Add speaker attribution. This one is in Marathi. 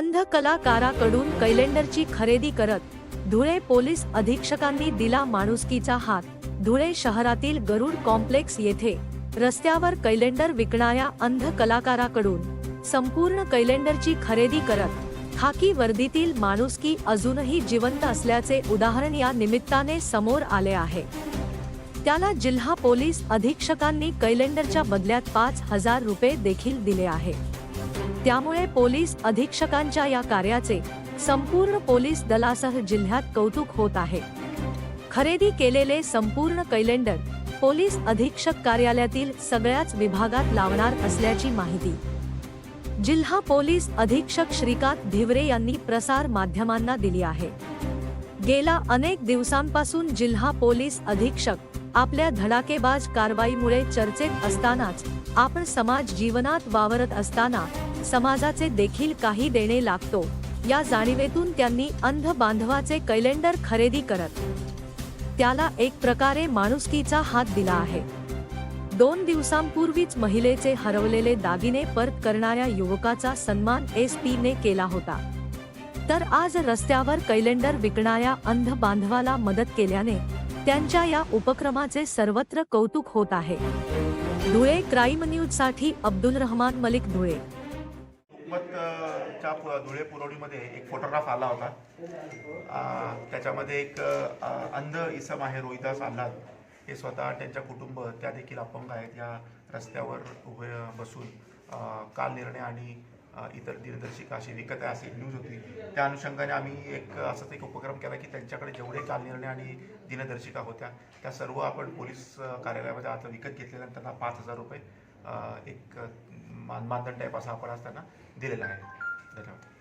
Speaker 1: अंध कलाकाराकडून कैलेंडरची खरेदी करत धुळे पोलीस अधीक्षकांनी दिला माणुसकीचा हात. धुळे शहरातील गरुड कॉम्प्लेक्स येथे रस्त्यावर कैलेंडर विकणाऱ्या अंध कलाकाराकडून संपूर्ण कैलेंडरची खरेदी करत खाकी वर्दीतील माणुसकी अजूनही जिवंत असल्याचे उदाहरण या निमित्ताने समोर आले आहे. त्याला जिल्हा पोलीस अधीक्षकांनी कैलेंडरच्या बदल्यात पाच हजार रुपये देखील दिले आहे. त्यामुळे पोलीस अधीक्षकांच्या या कार्याचे संपूर्ण पोलीस दलासह जिल्ह्यात कौतुक होत आहे. खरेदी केलेले संपूर्ण कैलेंडर पोलीस अधीक्षक कार्यालयातील सगळ्याच विभागात लावणार असल्याची माहिती. जिल्हा पोलीस अधीक्षक श्रीकांत धिवरे यांनी प्रसार माध्यमांना दिली आहे. गेल्या अनेक दिवसांपासून जिल्हा पोलीस अधीक्षक आपल्या धडाकेबाज कारवाईमुळे चर्चेत असतानाच आपण समाज जीवनात वावरत असताना समाजाचे देखील काही देणे लागतो. या जाणीवेतून त्यांनी अंध बांधवाचे कैलेंडर खरेदी करत त्याला एक प्रकारे माणुसकीचा हात दिला आहे. दोन दिवसांपूर्वीच महिलेचे हरवलेले दागिने परत करणाऱ्या युवकाचा सन्मान एस ने केला होता. तर आज रस्त्यावर कैलेंडर विकणाऱ्या अंध बांधवाला मदत केल्याने त्यांच्या या उपक्रमाचे सर्वत्र कौतुक होत आहे. धुळे क्राईम न्यूजसाठी अब्दुल रहमान मलिक धुळे.
Speaker 2: हिकमतच्या धुळे पुरवणीमध्ये एक फोटोग्राफ आला होता. त्याच्यामध्ये एक अंध इसम आहे रोहिदास आल्हाद. हे स्वतः त्यांच्या कुटुंब त्या देखील अपंग आहेत या रस्त्यावर उभे बसून काल निर्णय आणि इतर दिनदर्शिका अशी विकत आहे अशी न्यूज होती. त्या अनुषंगाने आम्ही एक असाच एक उपक्रम केला की त्यांच्याकडे जेवढे काल निर्णय आणि दिनदर्शिका होत्या त्या सर्व आपण पोलीस कार्यालयामध्ये आता विकत घेतल्यानंतर त्यांना पाच हजार रुपये एक मान मानधन टाईप असा आपण असताना दिलेला आहे. धन्यवाद.